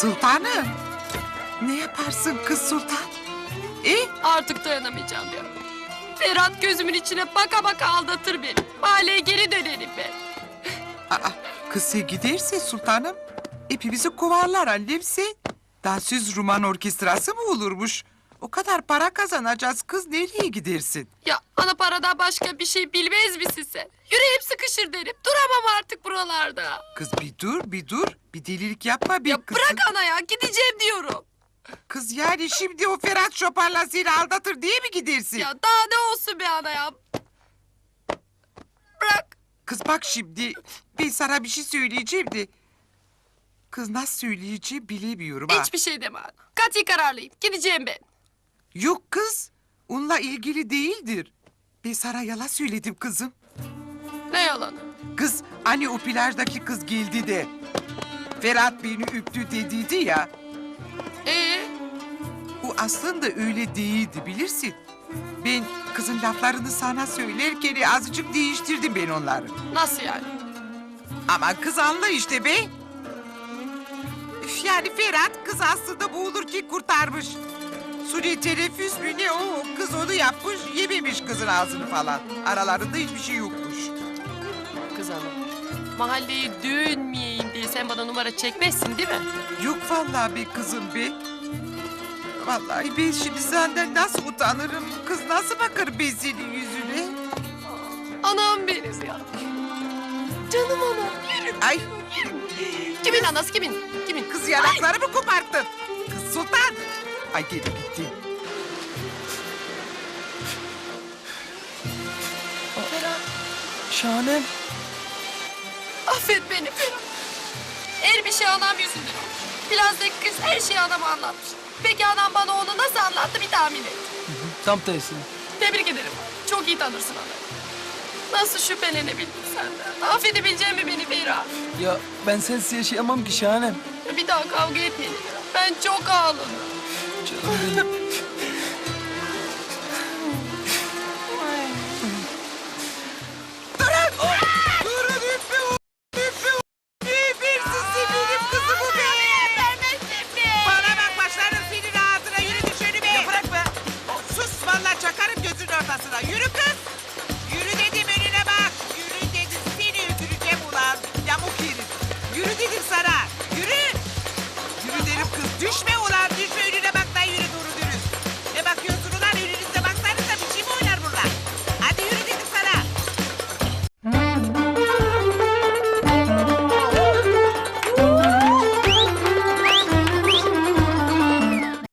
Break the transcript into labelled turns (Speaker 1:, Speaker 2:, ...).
Speaker 1: Sultanım. Ne yaparsın kız sultan? E?
Speaker 2: Artık dayanamayacağım diyor. Ferhat gözümün içine baka baka aldatır beni. Mahalleye geri dönerim ben.
Speaker 1: Aa, kız sen giderse sultanım. Hepimizi kovarlar annemse. Dansöz Ruman orkestrası mı olurmuş? O kadar para kazanacağız kız nereye gidersin?
Speaker 2: Ya ana paradan başka bir şey bilmez misin sen? Yüreğim sıkışır derim. Duramam artık buralarda.
Speaker 1: Kız bir dur bir dur. Bir delilik yapma bir
Speaker 2: Ya
Speaker 1: kızım.
Speaker 2: bırak ana ya gideceğim diyorum.
Speaker 1: Kız yani şimdi o Ferhat Şopar'la seni aldatır diye mi gidersin?
Speaker 2: Ya daha ne olsun be ana ya. Bırak.
Speaker 1: Kız bak şimdi ben sana bir şey söyleyeceğim de... Kız nasıl söyleyeceğim bilemiyorum ha.
Speaker 2: Hiçbir şey deme ana. Kat'i kararlıyım. Gideceğim ben.
Speaker 1: Yok kız. Onunla ilgili değildir. Ben sana yalan söyledim kızım.
Speaker 2: Ne yalanı?
Speaker 1: Kız hani o plajdaki kız geldi de... Ferhat beni öptü dediydi ya.
Speaker 2: Ee,
Speaker 1: O aslında öyle değildi bilirsin. Ben kızın laflarını sana söylerken azıcık değiştirdim ben onları.
Speaker 2: nasıl yani?
Speaker 1: Ama kız anla işte be. Üf, yani Ferhat kız aslında boğulurken kurtarmış. Suni teneffüs mü ne o? Kız onu yapmış, yememiş kızın ağzını falan. Aralarında hiçbir şey yokmuş.
Speaker 2: Kız ana. Mahalleye dönmeyeyim diye sen bana numara çekmezsin değil mi?
Speaker 1: Yok vallahi be kızım be. Vallahi ben şimdi senden nasıl utanırım? Kız nasıl bakar senin yüzüne?
Speaker 2: Anam benim ya. Canım anam. Yürü.
Speaker 1: Ay
Speaker 2: Kimin anası kimin? Kimin?
Speaker 1: kız yanakları mı koparttın? Kız sultan. Ay geri gitti.
Speaker 2: Ferhat.
Speaker 3: Şahanem.
Speaker 2: Affet beni Ferhat. Her bir şey anam yüzünden olmuş. Plazdaki kız her şeyi anama anlatmış. Peki anam bana onu nasıl anlattı bir tahmin et.
Speaker 3: Tam tersi.
Speaker 2: Tebrik ederim. Çok iyi tanırsın anayı. Nasıl şüphelenebildin senden? Affedebilecek mi beni Ferhat?
Speaker 3: Ya ben sensiz yaşayamam ki Şahanem.
Speaker 2: Bir daha kavga etmeyelim. Ben çok ağladım
Speaker 3: canım. Yürü kız!